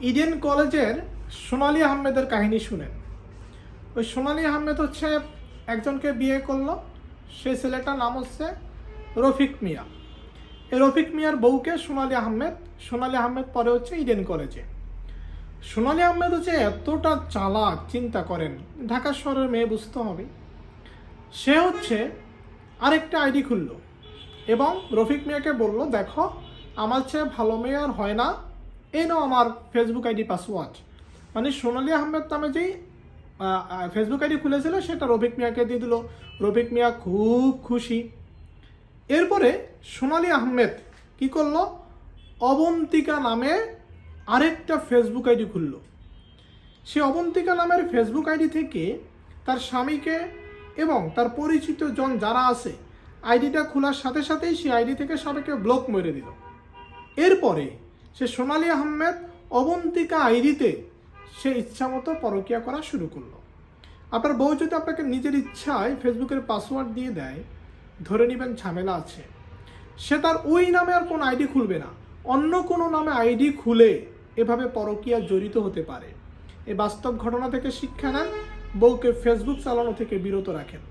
Eden কলেজের সোনালি আহমেদের কাহিনী শুনেন। ওই সোনালি আহমেদ হচ্ছে একজনকে বিয়ে করল। সেই ছেলেটার নাম হচ্ছে রফিক মিয়া। এই রফিক মিয়ার বউকে সোনালি আহমেদ সোনালি আহমেদ পরে হচ্ছে ইডেন কলেজে। সোনালি আহমেদ হচ্ছে এতটা চালাক, চিন্তা করেন, ঢাকা শহরের মেয়ে বুঝতে হবে। সে হচ্ছে আরেকটা আইডি খুললো এবং রফিক মিয়াকে বলল, দেখো, আমার চেয়ে ভালো মেয়ে আর হয় না। এই আমার ফেসবুক আইডি পাসওয়ার্ড মানে সোনালী আহমেদ নামে যেই ফেসবুক আইডি খুলেছিল, সেটা রফিক মিয়াকে দিয়ে দিল। রফিক মিয়া খুব খুশি। এরপরে সোনালী আহমেদ কি করল? অবন্তিকা নামে আরেকটা ফেসবুক আইডি খুললো। সে অবন্তিকা নামের ফেসবুক আইডি থেকে তার স্বামীকে এবং তার পরিচিত জন যারা আছে আইডিটা খোলার সাথে সাথেই সে আইডি থেকে সবাইকে ব্লক মেরে দিল। এরপরে সে সোনালি আহমেদ অবন্তিকা আইডিতে সে ইচ্ছামতো পরকিয়া করা শুরু করল। আপনার বউ যদি আপনাকে নিজের ইচ্ছায় ফেসবুকের পাসওয়ার্ড দিয়ে দেয়, ধরে নেবেন ঝামেলা আছে। সে তার ওই নামে আর কোনো আইডি খুলবে না। অন্য কোনো নামে আইডি খুলে এভাবে পরকীয়া জড়িত হতে পারে। এই বাস্তব ঘটনা থেকে শিক্ষা নেন, বউকে ফেসবুক চালানো থেকে বিরত রাখেন।